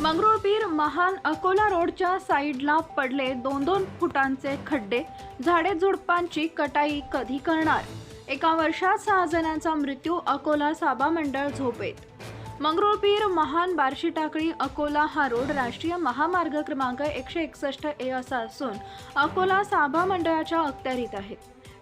मंगरुळपीर महान अकोला रोडच्या साईडला पडले दोन दोन फुटांचे खड्डे. झाडे झुडपांची कटाई कधी करणार? एका वर्षात सहा जणांचा मृत्यू अकोला साबा मंडळ झोपेत. मंगरुळपीर महान बार्शी टाकळी अकोला हा रोड राष्ट्रीय महामार्ग क्रमांक एकशे एकसष्ट ए असा असून अकोला साबा मंडळाच्या अखत्यारीत आहे.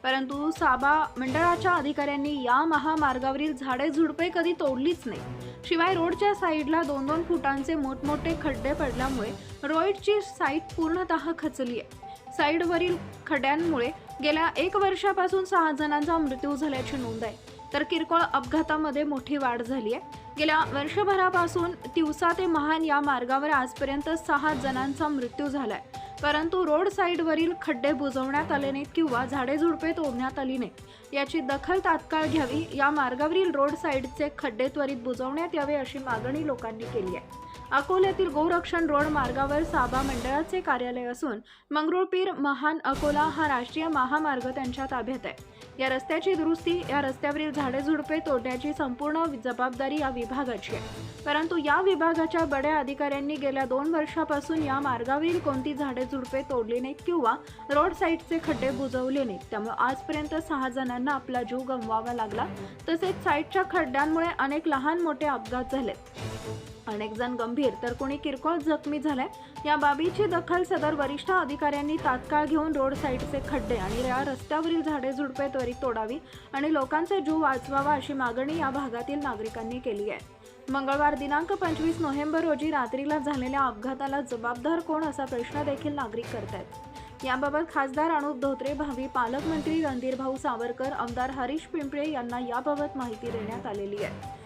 परंतु साबा मंडळाच्या अधिकाऱ्यांनी या महामार्गावरील झाडे झुडपे कधी तोडलीच नाही. शिवाय रोडच्या साईडला दोन दोन फुटांचे मोठमोठे खड्डे पडल्यामुळे रोडची साईट पूर्णतः खचली आहे. साईडवरील खड्ड्यांमुळे गेल्या एक वर्षापासून सहा जणांचा मृत्यू झाल्याची नोंद आहे. तर किरकोळ अपघातामध्ये मोठी वाढ झाली आहे. गेल्या वर्षभरापासून तिवसा ते महान या मार्गावर आजपर्यंत सहा जणांचा मृत्यू झालाय. परंतु रोड साईडवरील खड्डे बुजवण्यात आले नाहीत किंवा झाडे झुडपे तोडण्यात आली नाहीत. याची दखल तात्काळ घ्यावी या मार्गावरील रोड साईडचे खड्डे त्वरित बुजवण्यात यावे अशी मागणी लोकांनी केली आहे. अकोल्यातील गोरक्षण रोड मार्गावर साबा मंडळाचे कार्यालय असून मंगरुळपीर महान अकोला हा राष्ट्रीय महामार्ग त्यांच्या ताब्यात आहे. या रस्त्याची दुरुस्ती या रस्त्यावरील झाडे झुडपे तोडण्याची संपूर्ण जबाबदारी या विभागाची आहे. परंतु या विभागाच्या बड्या अधिकाऱ्यांनी गेल्या दोन वर्षापासून या मार्गावरील कोणती झाडे झुडपे तोडली नाहीत किंवा रोड साईडचे खड्डे बुजवले नाहीत. त्यामुळे आजपर्यंत सहा जणांना आपला जीव गमवावा लागला. तसेच साईडच्या खड्ड्यांमुळे अनेक लहान मोठे अपघात झालेत. अनेक जण गंभीर. तर कोणी किरकोळ जखमी झालाय? या बाबीची दखल सदर वरिष्ठ अधिकाऱ्यांनी तात्काळ घेऊन रोड साईडचे खड्डे आणि या रस्त्यावरील झाडे झुडपे त्वरित तोडावी आणि लोकांचा जीव वाचवावा अशी मागणी या भागातील नागरिकांनी केली आहे. मंगळवार दिनांक पंचवीस नोव्हेंबर रोजी रात्रीला झालेल्या अपघाताला जबाबदार कोण असा प्रश्न देखील नागरिक करतायत. याबाबत खासदार अनुप धोत्रे भावी पालकमंत्री रणधीरभाऊ सावरकर आमदार हरीश पिंपळे यांना याबाबत माहिती देण्यात आलेली आहे.